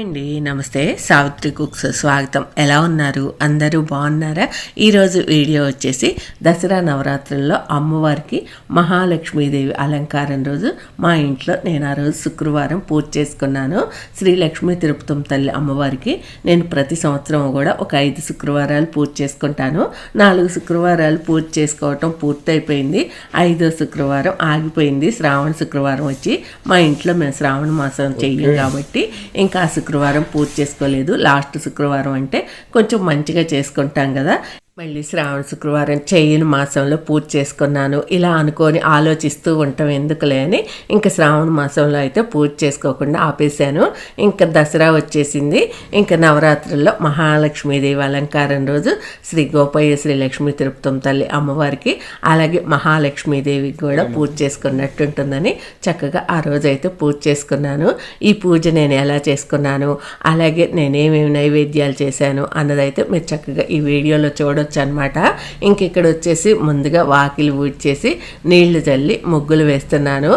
Hi అండి నమస్తే Savitri cooks స్వాగతం. ఎలా ఉన్నారు? అందరూ బాగున్నారా? ఈరోజు వీడియో వచ్చేసి దసరా నవరాత్రుల్లో అమ్మవారికి మహాలక్ష్మీదేవి అలంకారం రోజు. మా ఇంట్లో నేను ఆ రోజు శుక్రవారం పూజ చేసుకున్నాను. శ్రీ లక్ష్మీ తిరుపతం తల్లి అమ్మవారికి నేను ప్రతి సంవత్సరం కూడా ఒక ఐదు శుక్రవారాలు పూజ చేసుకుంటాను. నాలుగు శుక్రవారాలు పూజ చేసుకోవటం పూర్తయిపోయింది. ఐదో శుక్రవారం ఆగిపోయింది. శ్రావణ శుక్రవారం వచ్చి మా ఇంట్లో మేము శ్రావణ మాసం చెయ్యం కాబట్టి ఇంకా శుక్రవారం పూజ చేసుకోలేదు. లాస్ట్ శుక్రవారం అంటే కొంచెం మంచిగా చేసుకుంటాం కదా. మళ్ళీ శ్రావణ శుక్రవారం చెయ్యని మాసంలో పూజ చేసుకున్నాను. ఇలా అనుకొని ఆలోచిస్తూ ఉంటాం ఎందుకులే అని. ఇంకా శ్రావణ మాసంలో అయితే పూజ చేసుకోకుండా ఆపేశాను. ఇంకా దసరా వచ్చేసింది. ఇంకా నవరాత్రుల్లో మహాలక్ష్మీదేవి అలంకారం రోజు శ్రీ గోపయ్య శ్రీ లక్ష్మీ తిరుపతం తల్లి అమ్మవారికి అలాగే మహాలక్ష్మీదేవికి కూడా పూజ చేసుకున్నట్టు ఉంటుందని చక్కగా ఆ రోజు అయితే పూజ చేసుకున్నాను. ఈ పూజ నేను ఎలా చేసుకున్నాను? అలాగే నేనేమేమి నైవేద్యాలు చేశాను? అన్నదైతే మీరు చక్కగా ఈ వీడియోలో చూడొచ్చు. అనమాట ఇంక ఇక్కడ వచ్చేసి ముందుగా వాకిలి ఊడ్చేసి నీళ్ళు చల్లి ముగ్గులు వేస్తున్నాను.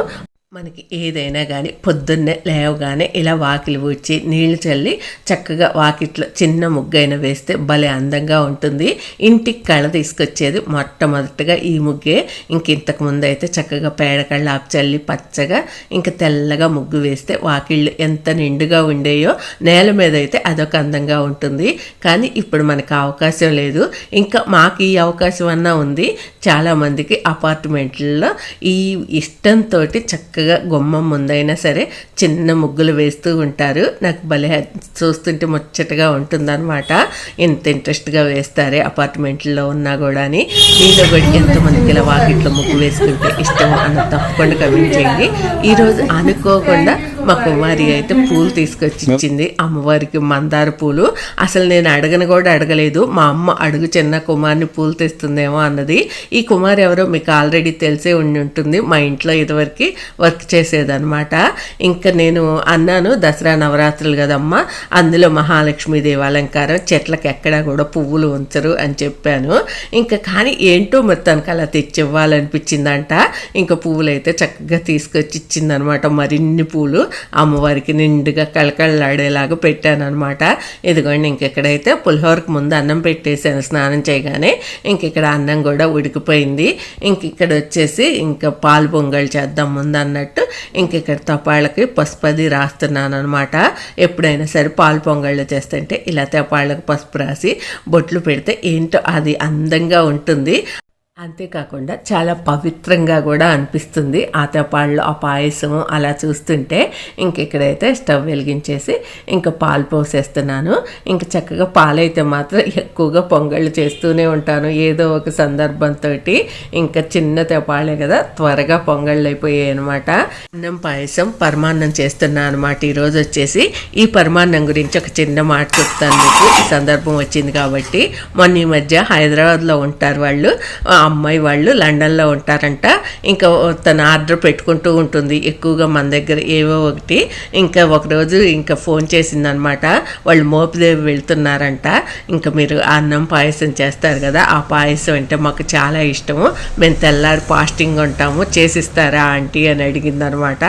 మనకి ఏదైనా కానీ పొద్దున్నే లేవగానే ఇలా వాకిలి ఊడ్చి నీళ్ళు చల్లి చక్కగా వాకిట్లో చిన్న ముగ్గైన వేస్తే భలే అందంగా ఉంటుంది. ఇంటికి కళ తీసుకొచ్చేది మొట్టమొదటిగా ఈ ముగ్గే. ఇంక ఇంతకు ముందు అయితే చక్కగా పేడకళ్ళ ఆపు చల్లి పచ్చగా ఇంకా తెల్లగా ముగ్గు వేస్తే వాకిళ్ళు ఎంత నిండుగా ఉండేయో నేల మీద అయితే అదొక అందంగా ఉంటుంది. కానీ ఇప్పుడు మనకు అవకాశం లేదు. ఇంకా మాకు ఈ అవకాశం అన్నా ఉంది. చాలామందికి అపార్ట్మెంట్లలో ఈ ఇష్టంతో చక్కగా గుమ్మం ముందైనా సరే చిన్న ముగ్గులు వేస్తూ ఉంటారు. నాకు భలే చూస్తుంటే ముచ్చటగా ఉంటుందన్నమాట. ఎంత ఇంట్రెస్ట్గా వేస్తారే అపార్ట్మెంట్లో ఉన్నా కూడా అని మీలో కూడా ఎంతమందికి ఇలా వాకిట్లో ముగ్గు వేసుకుంటే ఇష్టం అన్న తప్పకుండా కమెంట్ చేయండి. ఈరోజు అనుకోకుండా మా కుమారి అయితే పూలు తీసుకొచ్చి ఇచ్చింది అమ్మవారికి మందార పూలు. అసలు నేను అడగను కూడా అడగలేదు. మా అమ్మ అడుగు చిన్న కుమార్ని పూలు తెస్తుందేమో అన్నది. ఈ కుమార్ ఎవరో మీకు ఆల్రెడీ తెలిసే ఉండి ఉంటుంది. మా ఇంట్లో ఇదివరకు వర్క్ చేసేదనమాట ఇంకా నేను అన్నాను దసరా నవరాత్రులు కదమ్మా. అందులో మహాలక్ష్మి దేవాలంకారం చెట్లకు ఎక్కడా కూడా పువ్వులు ఉంచరు అని చెప్పాను. ఇంకా కానీ ఏంటో మరి తనకు అలా తెచ్చి ఇవ్వాలనిపించిందంట ఇంకా పువ్వులు అయితే చక్కగా తీసుకొచ్చి ఇచ్చిందనమాట మరిన్ని పూలు. అమ్మవారికి నిండుగా కళకళలాడేలాగా పెట్టాను అనమాట ఇదిగోండి ఇంకెక్కడైతే పులిహోరకు ముందు అన్నం పెట్టేశాను స్నానం చేయగానే ఇంకెక్కడ అన్నం కూడా ఉడికిపోయింది. ఇంకిక్కడ వచ్చేసి ఇంకా పాలు పొంగల్ చేద్దాం ముందు అన్నట్టు ఇంక ఇక్కడ తపాళ్ళకి పసుపది రాస్తున్నాను అనమాట ఎప్పుడైనా సరే పాలు పొంగళ్ళు చేస్తుంటే ఇలా తపాళ్ళకి పసుపు రాసి బొట్లు పెడితే ఏంటో అది అందంగా ఉంటుంది. అంతేకాకుండా చాలా పవిత్రంగా కూడా అనిపిస్తుంది. ఆ ఆ పాయసం అలా చూస్తుంటే ఇంక ఇక్కడైతే స్టవ్ వెలిగించేసి ఇంకా పాలు పోసేస్తున్నాను. ఇంక చక్కగా పాలైతే మాత్రం ఎక్కువగా పొంగళ్ళు చేస్తూనే ఉంటాను. ఏదో ఒక సందర్భంతో ఇంకా చిన్న తెపాళ్ళే కదా త్వరగా పొంగళ్ళు అయిపోయాయి అనమాట అన్నం పాయసం పరమాన్నం చేస్తున్నాను అనమాట ఈరోజు వచ్చేసి ఈ పరమాన్నం గురించి ఒక చిన్న మాట చెప్తాను మీకు. ఈ సందర్భం వచ్చింది కాబట్టి మొన్న ఈ మధ్య హైదరాబాద్లో ఉంటారు వాళ్ళు. అమ్మాయి వాళ్ళు లండన్లో ఉంటారంట. ఇంకా తన ఆర్డర్ పెట్టుకుంటూ ఉంటుంది. ఎక్కువగా మన దగ్గర ఏవో ఒకటి. ఇంకా ఒకరోజు ఇంకా ఫోన్ చేసిందనమాట. వాళ్ళు మోపిదేవి వెళ్తున్నారంట. ఇంకా మీరు అన్నం పాయసం చేస్తారు కదా ఆ పాయసం అంటే మాకు చాలా ఇష్టము. మేము తెల్లారి ఫాస్టింగ్ ఉంటాము. చేసిస్తారా ఆంటీ అని అడిగిందనమాట.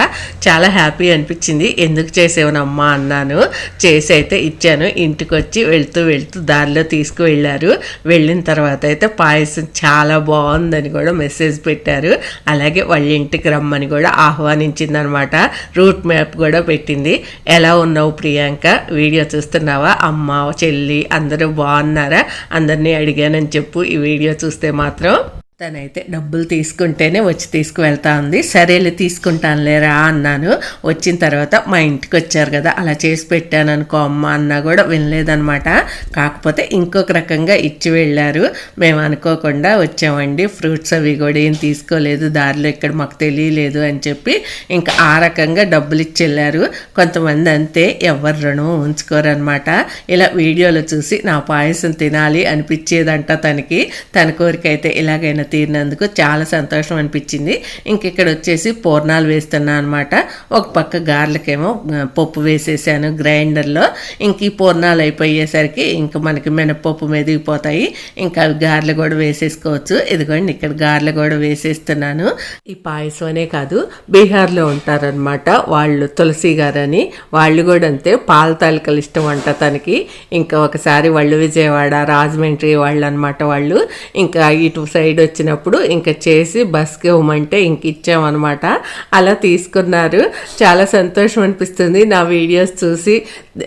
చాలా హ్యాపీ అనిపించింది. ఎందుకు చేసేవనమ్మా అన్నాను. చేసి అయితే ఇచ్చాను. ఇంటికి వచ్చి వెళ్తూ వెళ్తూ దారిలో తీసుకువెళ్ళారు. వెళ్ళిన తర్వాత అయితే పాయసం చాలా బాగుందని కూడా మెసేజ్ పెట్టారు. అలాగే వాళ్ళ ఇంటికి రమ్మని కూడా ఆహ్వానించింది అనమాట రూట్ మ్యాప్ కూడా పెట్టింది. ఎలా ఉన్నావు ప్రియాంక? వీడియో చూస్తున్నావా? అమ్మ చెల్లి అందరూ బాగున్నారా? అందరినీ అడిగానని చెప్పు ఈ వీడియో చూస్తే మాత్రం. తనైతే డబ్బులు తీసుకుంటేనే వచ్చి తీసుకువెళ్తా ఉంది. సరేలే తీసుకుంటాను లేరా అన్నాను. వచ్చిన తర్వాత మా ఇంటికి వచ్చారు కదా అలా చేసి పెట్టాను అనుకో అమ్మ అన్నా కూడా వినలేదనమాట కాకపోతే ఇంకొక రకంగా ఇచ్చి వెళ్ళారు. మేము అనుకోకుండా వచ్చామండి. ఫ్రూట్స్ అవి కూడా ఏం తీసుకోలేదు. దారిలో ఇక్కడ మాకు తెలియలేదు అని చెప్పి ఇంకా ఆ రకంగా డబ్బులు ఇచ్చి వెళ్ళారు. కొంతమంది అంతే ఎవరు రుణం ఉంచుకోరనమాట ఇలా వీడియోలో చూసి నా పాయసం తినాలి అనిపించేదంట తనకి. తన కోరిక అయితే ఇలాగైనా తీరినందుకు చాలా సంతోషం అనిపించింది. ఇంక ఇక్కడ వచ్చేసి పూర్ణాలు వేస్తున్నాను అనమాట ఒక పక్క గార్లకేమో పప్పు వేసేసాను గ్రైండర్లో. ఇంక ఈ పూర్ణాలు అయిపోయేసరికి ఇంకా మనకి మినపప్పు మెదిగిపోతాయి. ఇంకా అవి గారెలు కూడా వేసేసుకోవచ్చు. ఇదిగోండి ఇక్కడ గారెలు కూడా వేసేస్తున్నాను. ఈ పాయసమనే కాదు బీహార్లో ఉంటారనమాట వాళ్ళు తులసి గారని. వాళ్ళు కూడా అంతే పాల తాలికలు ఇష్టం అంట తనకి. ఇంకా ఒకసారి వాళ్ళు విజయవాడ రాజమండ్రి వాళ్ళు అనమాట వాళ్ళు. ఇంకా ఇటు సైడ్ వచ్చినప్పుడు ఇంకా చేసి బస్కి ఇవ్వమంటే ఇంక ఇచ్చామన్నమాట. అలా తీసుకున్నారు. చాలా సంతోషం అనిపిస్తుంది. నా వీడియోస్ చూసి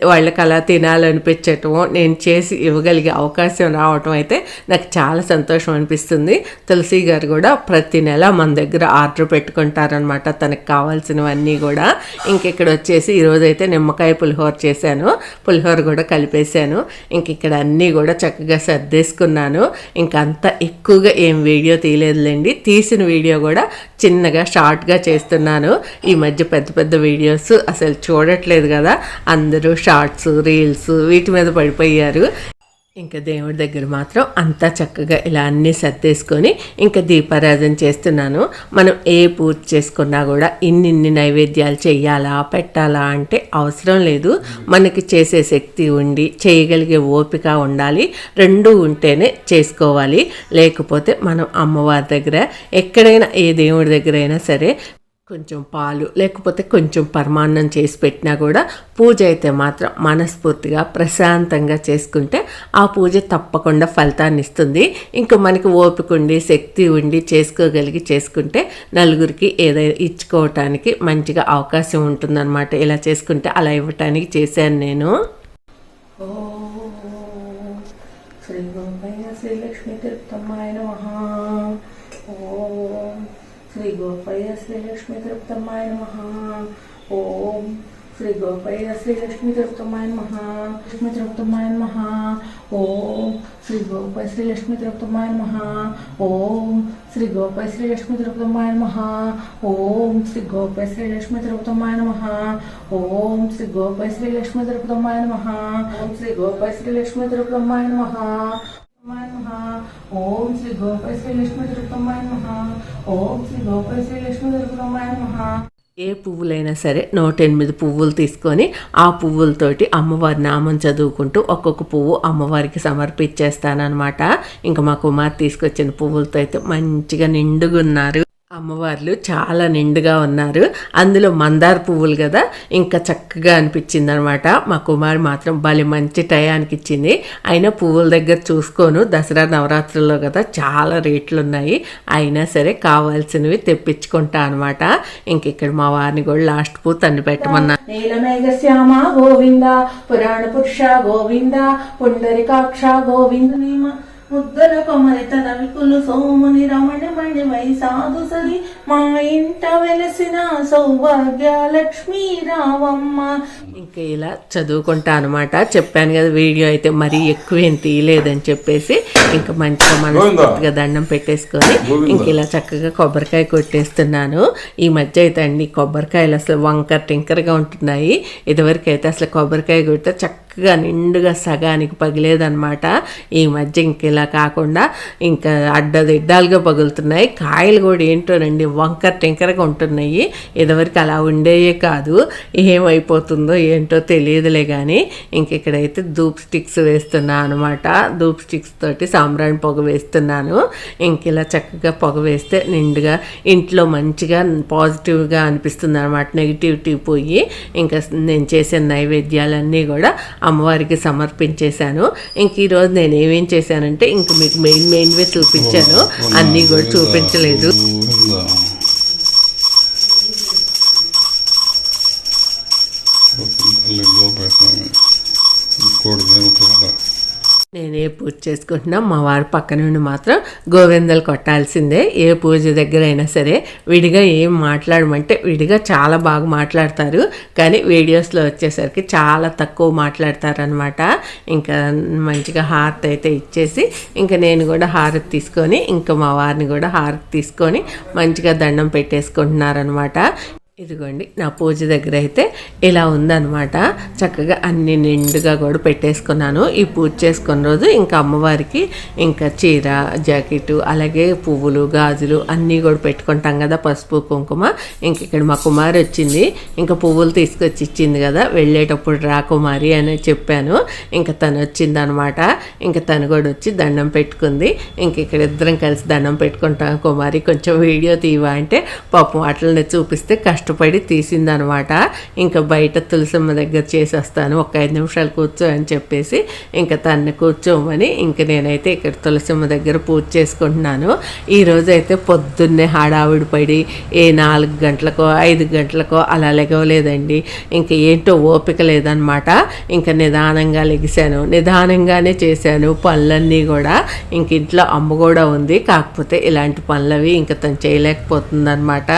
వాళ్ళకి అలా తినాలనిపించటం నేను చేసి ఇవ్వగలిగే అవకాశం రావటం అయితే నాకు చాలా సంతోషం అనిపిస్తుంది. తులసి గారు కూడా ప్రతి నెల మన దగ్గర ఆర్డర్ పెట్టుకుంటారనమాట తనకు కావాల్సినవన్నీ కూడా. ఇంక ఇక్కడ వచ్చేసి ఈరోజైతే నిమ్మకాయ పులిహోర చేశాను. పులిహోర కూడా కలిపేశాను. ఇంక ఇక్కడ అన్నీ కూడా చక్కగా సర్దేసుకున్నాను. ఇంకంత అంత ఎక్కువగా ఏం వీడియో తీయలేదులేండి. తీసిన వీడియో కూడా చిన్నగా షార్ట్గా చేస్తున్నాను. ఈ మధ్య పెద్ద పెద్ద వీడియోస్ అసలు చూడట్లేదు కదా. అందరూ షార్ట్స్ రీల్స్ వీటి మీద పడిపోయారు. ఇంకా దేవుడి దగ్గర మాత్రం అంతా చక్కగా ఇలా అన్నీ సర్దేసుకొని ఇంకా దీపారాధన చేస్తున్నాను. మనం ఏ పూజ చేసుకున్నా కూడా ఇన్నిన్ని నైవేద్యాలు చేయాలా పెట్టాలా అంటే అవసరం లేదు. మనకి చేసే శక్తి ఉండి చేయగలిగే ఓపిక ఉండాలి. రెండూ ఉంటేనే చేసుకోవాలి. లేకపోతే మనం అమ్మవారి దగ్గర ఎక్కడైనా ఏ దేవుడి దగ్గర అయినా సరే కొంచెం పాలు లేకపోతే కొంచెం పరమాన్నం చేసి పెట్టినా కూడా పూజ అయితే మాత్రం మనస్ఫూర్తిగా ప్రశాంతంగా చేసుకుంటే ఆ పూజ తప్పకుండా ఫలితాన్ని ఇస్తుంది. ఇంకా మనకి ఓపిక ఉండి శక్తి ఉండి చేసుకోగలిగి చేసుకుంటే నలుగురికి ఏదైనా ఇచ్చుకోవటానికి మంచిగా అవకాశం ఉంటుందన్నమాట. ఇలా చేసుకుంటే అలా ఇవ్వటానికి చేశాను నేను. శ్రీ గోపయ్య శ్రీ తిరుపతమ్మాయ శ్రీ గోపయ్య శ్రీ లక్ష్మీ తిరుపతమ్మాయ నమః ఓం శ్రీ గోపయ్య శ్రీ లక్ష్మీ తిరుపతమ్మాయ నమః లక్ష్మీ తిరుపతమ్మాయ నమః ఓం శ్రీ గోపయ్య శ్రీ లక్ష్మీ తిరుపతమ్మాయ నమః ఓం శ్రీ గోపయ్య శ్రీ లక్ష్మీ తిరుపతమ్మాయ నమః ఓం శ్రీ గోపయ్య శ్రీ లక్ష్మీ తిరుపతమ్మాయ నమః ఏ పువ్వులైనా సరే నూట ఎనిమిది పువ్వులు తీసుకొని ఆ పువ్వులతోటి అమ్మవారి నామం చదువుకుంటూ ఒక్కొక్క పువ్వు అమ్మవారికి సమర్పించేస్తానమాట ఇంకా మా కుమార్ తీసుకొచ్చిన పువ్వులతో అయితే మంచిగా నిండుగున్నారు. అమ్మవార్లు చాలా నిండుగా ఉన్నారు. అందులో మందార పువ్వులు కదా ఇంకా చక్కగా అనిపించింది అనమాట మా కుమారు మాత్రం భలే మంచి టయానికి ఇచ్చింది. అయినా పువ్వుల దగ్గర చూసుకోను. దసరా నవరాత్రుల్లో కదా చాలా రేట్లు ఉన్నాయి అయినా సరే కావాల్సినవి తెప్పించుకుంటా అనమాట ఇంక ఇక్కడ మా వారిని కూడా లాస్ట్ పువ్వు తన్ని పెట్టమన్నా. నీలమేఘ గోవింద పురాణ పురుష గోవింద పుండరికాక్ష గోవింద. ముద్దల కొమరి తన వికులు సోముని రమణమణి వై సాధు సరి మా ఇంట వెలసిన సౌభాగ్య లక్ష్మీ రావమ్మ. ఇంకా ఇలా చదువుకుంటా అనమాట చెప్పాను కదా వీడియో అయితే మరీ ఎక్కువ ఏం తీయలేదని చెప్పేసి ఇంకా మంచిగా మనస్ఫూర్తిగా దండం పెట్టేసుకొని ఇంక ఇలా చక్కగా కొబ్బరికాయ కొట్టేస్తున్నాను. ఈ మధ్య అయితే అండి కొబ్బరికాయలు అసలు వంకర టింకరగా ఉంటున్నాయి. ఇదివరకు అయితే అసలు కొబ్బరికాయ కొడితే చక్కగా నిండుగా సగానికి పగిలేదనమాట ఈ మధ్య ఇంక ఇలా కాకుండా ఇంకా అడ్డదిడ్డాలుగా పగులుతున్నాయి. కాయలు కూడా ఏంటోనండి వంకర టెంకరగా ఉంటున్నాయి. ఇదివరకు అలా ఉండేయే కాదు. ఏమైపోతుందో ఏంటో తెలియదులే కానీ ఇంక ఇక్కడైతే ధూప్ స్టిక్స్ వేస్తున్నా అనమాట ధూప్ స్టిక్స్ తోటి సాంబ్రాణి పొగ వేస్తున్నాను. ఇంక ఇలా చక్కగా పొగ వేస్తే నిండుగా ఇంట్లో మంచిగా పాజిటివ్గా అనిపిస్తుంది అనమాట నెగిటివిటీ పోయి ఇంకా నేను చేసే నైవేద్యాలన్నీ కూడా అమ్మవారికి సమర్పించేశాను. ఇంక ఈరోజు నేను ఏమేం చేశానంటే ఇంక మీకు మెయిన్ మెయిన్వే చూపించాను. అన్నీ కూడా చూపించలేదు. నేను ఏ పూజ చేసుకుంటున్నా. మా వారి పక్క నుండి మాత్రం గోవిందలు కొట్టాల్సిందే. ఏ పూజ దగ్గర అయినా సరే విడిగా ఏం మాట్లాడమంటే విడిగా చాలా బాగా మాట్లాడతారు. కానీ వీడియోస్లో వచ్చేసరికి చాలా తక్కువ మాట్లాడతారనమాట ఇంకా మంచిగా హారతి అయితే ఇచ్చేసి ఇంకా నేను కూడా హారతి తీసుకొని ఇంకా మా వారిని కూడా హారతి తీసుకొని మంచిగా దండం పెట్టేసుకుంటున్నారనమాట ఇదిగోండి నా పూజ దగ్గర అయితే ఇలా ఉందన్నమాట. చక్కగా అన్ని నిండుగా కూడా పెట్టేసుకున్నాను. ఈ పూజ చేసుకున్న రోజు ఇంకా అమ్మవారికి ఇంకా చీర జాకెట్ అలాగే పువ్వులు గాజులు అన్నీ కూడా పెట్టుకుంటాం కదా పసుపు కుంకుమ. ఇంక ఇక్కడ మా కుమారి వచ్చింది. ఇంకా పువ్వులు తీసుకొచ్చి ఇచ్చింది కదా వెళ్ళేటప్పుడు రా కుమారి అని చెప్పాను. ఇంకా తను వచ్చింది అనమాట ఇంకా తను కూడా వచ్చి దండం పెట్టుకుంది. ఇంక ఇక్కడ ఇద్దరం కలిసి దండం పెట్టుకుంటాం. కుమారి కొంచెం వీడియో తీవా అంటే పాపం వాటిని చూపిస్తే కష్టం కష్టపడి తీసిందనమాట. ఇంకా బయట తులసమ్మ దగ్గర చేసేస్తాను. ఒక ఐదు నిమిషాలు కూర్చో అని చెప్పేసి ఇంకా తన్ని కూర్చోమని ఇంక నేనైతే ఇక్కడ తులసమ్మ దగ్గర పూజ చేసుకుంటున్నాను. ఈరోజు అయితే పొద్దున్నే హడావిడి పడి ఏ నాలుగు గంటలకో ఐదు గంటలకో అలా లెగవలేదండి ఇంకా ఏంటో ఓపిక లేదనమాట. ఇంకా నిదానంగా లెగిశాను. నిదానంగానే చేశాను పనులన్నీ కూడా. ఇంక ఇంట్లో అమ్మ కూడా ఉంది. కాకపోతే ఇలాంటి పనులవి ఇంకా తను చేయలేకపోతుందనమాట.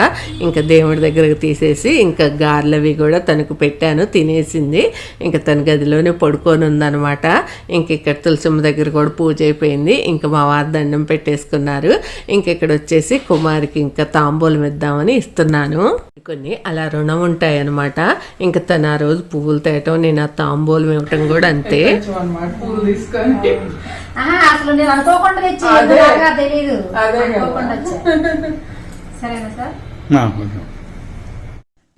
ఇంకా దేవుడి దగ్గరకు తీసేసి ఇంకా గారెలవి కూడా తనకు పెట్టాను తినేసింది. ఇంకా తన గదిలోనే పడుకొని ఉందన్నమాట ఇంక ఇక్కడ తులసమ్మ దగ్గర కూడా పూజ అయిపోయింది. ఇంకా మా వారు దండం పెట్టేసుకున్నారు. ఇంక ఇక్కడ వచ్చేసి కుమారికి ఇంకా తాంబూలం ఇద్దామని ఇస్తున్నాను. కొన్ని అలా రుణం ఉంటాయి అనమాట ఇంకా తను ఆ రోజు పువ్వులు తేయటం నేను ఆ తాంబూలం ఇవ్వటం కూడా అంతే. అన్నమాట పూలు తీసుకొని ఆహా, అసలు నేను అనుకోకుండా తెచ్చి వచ్చా సరేనా సార్?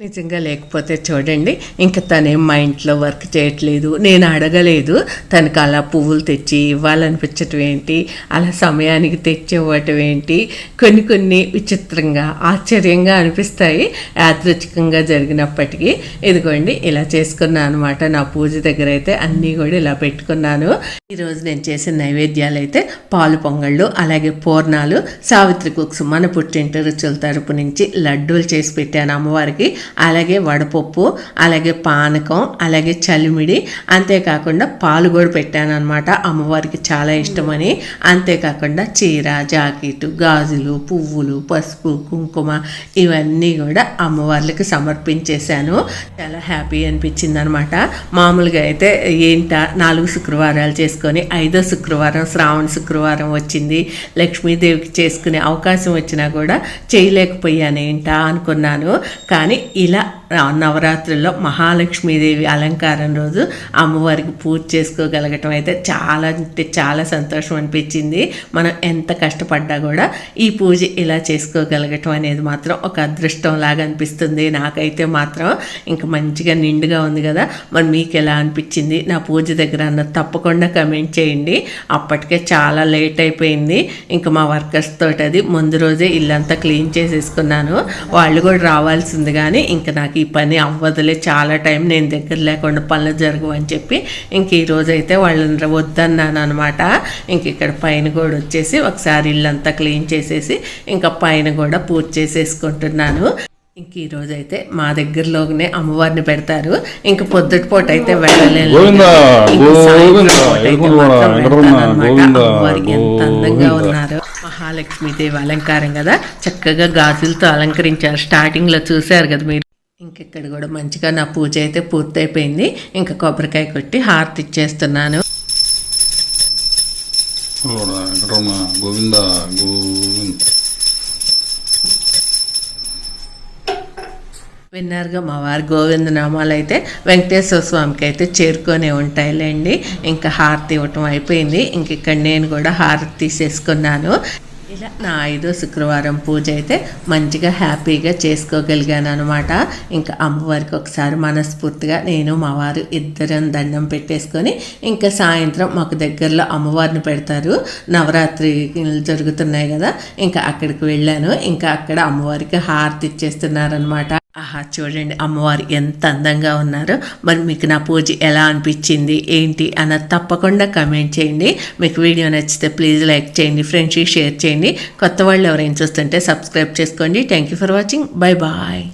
నిజంగా లేకపోతే చూడండి ఇంకా తనేం మా ఇంట్లో వర్క్ చేయట్లేదు నేను అడగలేదు తనకు అలా పువ్వులు తెచ్చి ఇవ్వాలనిపించటం ఏంటి అలా సమయానికి తెచ్చి ఇవ్వటం ఏంటి కొన్ని కొన్ని విచిత్రంగా ఆశ్చర్యంగా అనిపిస్తాయి. యాదృచ్ఛికంగా జరిగినప్పటికీ ఇదిగోండి ఇలా చేసుకున్నాను అనమాట నా పూజ దగ్గర అయితే అన్నీ కూడా ఇలా పెట్టుకున్నాను. ఈరోజు నేను చేసిన నైవేద్యాలు అయితే పాలు పొంగళ్ళు అలాగే పూర్ణాలు సావిత్రి కుక్స్ మన పుట్టింటి రుచుల తరపు నుంచి లడ్డూలు చేసి పెట్టాను అమ్మవారికి. అలాగే వడపప్పు అలాగే పానకం అలాగే చలిమిడి అంతేకాకుండా పాలు కూడా పెట్టాను అనమాట అమ్మవారికి చాలా ఇష్టమని. అంతేకాకుండా చీర జాకెట్ గాజులు పువ్వులు పసుపు కుంకుమ ఇవన్నీ కూడా అమ్మవార్లకి సమర్పించేశాను. చాలా హ్యాపీ అనిపించింది అనమాట మామూలుగా అయితే ఏంట నాలుగు శుక్రవారాలు చేసుకొని ఐదో శుక్రవారం శ్రావణ శుక్రవారం వచ్చింది. లక్ష్మీదేవికి చేసుకునే అవకాశం వచ్చినా కూడా చేయలేకపోయాను ఏంటా అనుకున్నాను. కానీ ఇలా నవరాత్రుల్లో మహాలక్ష్మీదేవి అలంకారం రోజు అమ్మవారికి పూజ చేసుకోగలగటం అయితే చాలా అంటే చాలా సంతోషం అనిపించింది. మనం ఎంత కష్టపడ్డా కూడా ఈ పూజ ఇలా చేసుకోగలగటం అనేది మాత్రం ఒక అదృష్టం లాగా అనిపిస్తుంది. నాకైతే మాత్రం ఇంకా మంచిగా నిండుగా ఉంది కదా. మరి మీకు ఎలా అనిపించింది? నా పూజ దగ్గర అన్న తప్పకుండా కమెంట్ చేయండి. అప్పటికే చాలా లేట్ అయిపోయింది. ఇంకా మా వర్కర్స్ తోటి అది ముందు రోజే ఇల్లంతా క్లీన్ చేసేసుకున్నాను. వాళ్ళు కూడా రావాల్సింది కానీ ఇంకా నాకు ఈ పని అవ్వదులే చాలా టైం నేను దగ్గర లేకుండా పనులు జరగవు అని చెప్పి ఇంక ఈ రోజు అయితే వాళ్ళని వద్దన్నాను అనమాట ఇంక ఇక్కడ పైన కూడా వచ్చేసి ఒకసారి ఇల్లంతా క్లీన్ చేసేసి ఇంకా పైన కూడా పూజ చేసేసుకుంటున్నాను. ఇంక ఈ రోజు అయితే మా దగ్గరలోనే అమ్మవారిని పెడతారు. ఇంక పొద్దుటి పూట అయితే. గోవిందా, అమ్మవారికి ఎంత అందంగా. ఉన్నారు. మహాలక్ష్మీదేవి అలంకారం కదా. చక్కగా గాజులతో అలంకరించారు. స్టార్టింగ్లో చూశారు కదా మీరు. ఇంకెక్కడ కూడా మంచిగా నా పూజ అయితే పూర్తయిపోయింది. ఇంకా కొబ్బరికాయ కొట్టి హారతి ఇచ్చేస్తున్నాను. ఇక్కడ గోవింద గోవింద. విన్నారుగా మా వారి గోవింద నామాలు అయితే వెంకటేశ్వర స్వామికి అయితే చేరుకొనే ఉంటాయిలేండి. ఇంకా హారతి ఇవ్వటం అయిపోయింది. ఇంక ఇక్కడ నేను కూడా హారతి తీసేసుకున్నాను. ఇలా నా ఐదో శుక్రవారం పూజ అయితే మంచిగా హ్యాపీగా చేసుకోగలిగాను అనమాట ఇంకా అమ్మవారికి ఒకసారి మనస్ఫూర్తిగా నేను మా వారు ఇద్దరం దండం పెట్టేసుకొని ఇంకా సాయంత్రం మాకు దగ్గరలో అమ్మవారిని పెడతారు. నవరాత్రి జరుగుతున్నాయి కదా ఇంకా అక్కడికి వెళ్ళాను. ఇంకా అక్కడ అమ్మవారికి హారతి ఇచ్చేస్తున్నారనమాట ఆహా చూడండి అమ్మవారు ఎంత అందంగా ఉన్నారో. మరి మీకు నా పూజ ఎలా అనిపించింది ఏంటి అన్నది తప్పకుండా కమెంట్ చేయండి. మీకు వీడియో నచ్చితే ప్లీజ్ లైక్ చేయండి ఫ్రెండ్స్కి షేర్ చేయండి. కొత్త వాళ్ళు ఎవరైనా చూస్తుంటే సబ్స్క్రైబ్ చేసుకోండి. Thank you for watching bye bye